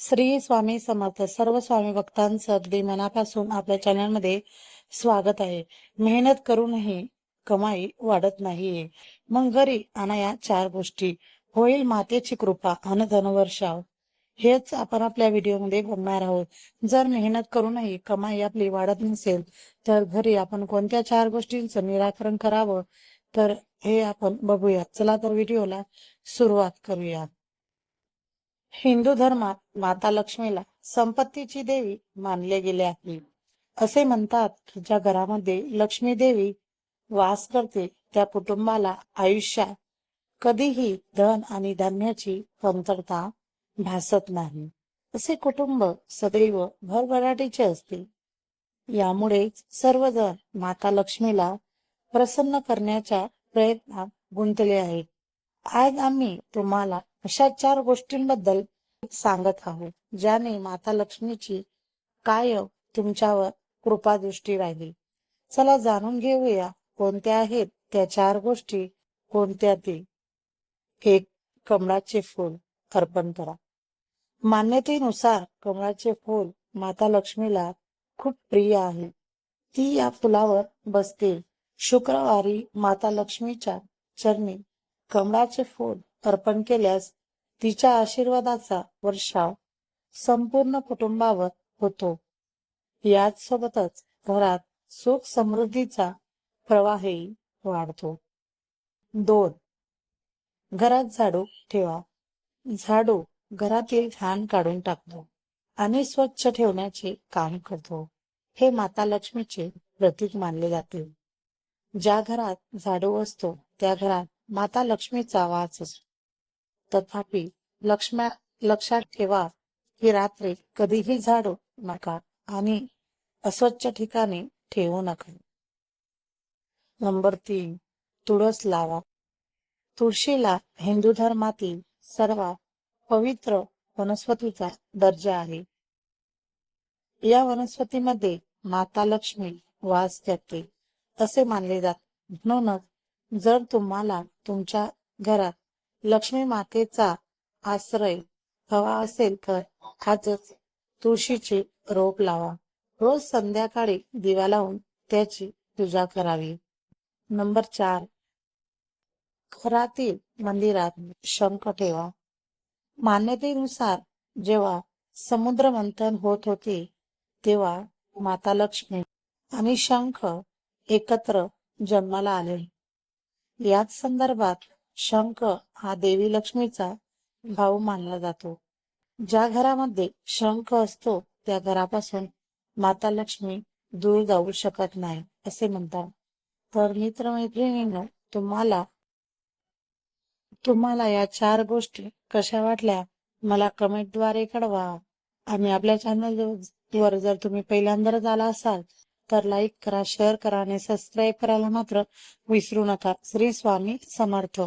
श्री स्वामी समर्थ सर्व स्वामी भक्तांचं अगदी मनापासून आपल्या चॅनलमध्ये स्वागत आहे. मेहनत करूनही कमाई वाढत नाहीये. मग घरी आणा या चार गोष्टी. होईल मातेची कृपा अन धनवर्षाव हेच आपण आपल्या व्हिडिओमध्ये बघणार आहोत. जर मेहनत करूनही कमाई आपली वाढत नसेल तर घरी आपण कोणत्या चार गोष्टींचं निराकरण करावं? तर हे आपण बघूया. चला तर व्हिडिओला सुरुवात करूया. हिंदू धर्मात माता लक्ष्मीला संपत्तीची देवी मानले गेले आहे. असे म्हणतात की ज्या घरामध्ये लक्ष्मी देवी वास करते त्या कुटुंबाला आयुष्यात कधीही धन आणि धान्याची कमतरता भासत नाही. असे कुटुंब सदैव भरभराटीचे असते. यामुळेच सर्वजण माता लक्ष्मीला प्रसन्न करण्याच्या प्रयत्नात गुंतले आहेत. आज आम्ही तुम्हाला अशा चार गोष्टींबद्दल सांगत आहोत ज्याने माता लक्ष्मीची कायम तुमच्यावर कृपादृष्टी राहील. चला जाणून घेऊया कोणत्या आहेत त्या चार गोष्टी कोणत्या ते. एक कमळाचे फूल अर्पण करा. मान्यतेनुसार कमळाचे फूल माता लक्ष्मीला खूप प्रिय आहे. ती या फुलावर बसते. शुक्रवारी माता लक्ष्मीच्या चरणी कमळाचे फूल अर्पण केल्यास तिच्या आशीर्वादाचा वर्षाव संपूर्ण कुटुंबावर होतो. याच सोबतच घरात सुख समृद्धीचा प्रवाहही वाढतो. दोन घरात झाडू ठेवा. झाडू घरातील घाण काढून टाकतो आणि स्वच्छ ठेवण्याचे काम करतो. हे माता लक्ष्मीचे प्रतीक मानले जाते. ज्या घरात झाडू असतो त्या घरात माता लक्ष्मीचा वास असतो. तथापि लक्ष्म्या लक्षात ठेवा की रात्री कधीही झाडू नका आणि अस्वच्छ ठिकाणी ठेवू नका. नंबर तीन तुळस लावा. तुळशीला हिंदू धर्मातील सर्वात पवित्र वनस्पतीचा दर्जा आहे. या वनस्पतीमध्ये माता लक्ष्मी वास करते असे मानले जाते. म्हणूनच जर तुम्हाला तुमच्या घरात लक्ष्मी मातेचा आश्रय हवा असेल तर आजच तुळशीचे रोप लावा. रोज संध्याकाळी दिवा लावून त्याची पूजा करावी. नंबर चार. घरातील मंदिरात शंख ठेवा. मान्यतेनुसार जेव्हा समुद्र मंथन होत होते तेव्हा माता लक्ष्मी आणि शंख एकत्र जन्माला आले. याच संदर्भात शंख हा देवी लक्ष्मीचा भाऊ मानला जातो. ज्या घरामध्ये शंख असतो त्या घरापासून माता लक्ष्मी दूर जाऊ शकत नाही असे म्हणतात. तर मित्रमैत्रिणींनो तुम्हाला तुम्हाला या चार गोष्टी कशा वाटल्या मला कमेंटद्वारे कळवा. आणि आपल्या चॅनल वर जर तुम्ही पहिल्यांदाच आला असाल तर लाईक करा शेअर करा आणि सबस्क्राईब करायला मात्र विसरू नका. श्री स्वामी समर्थ.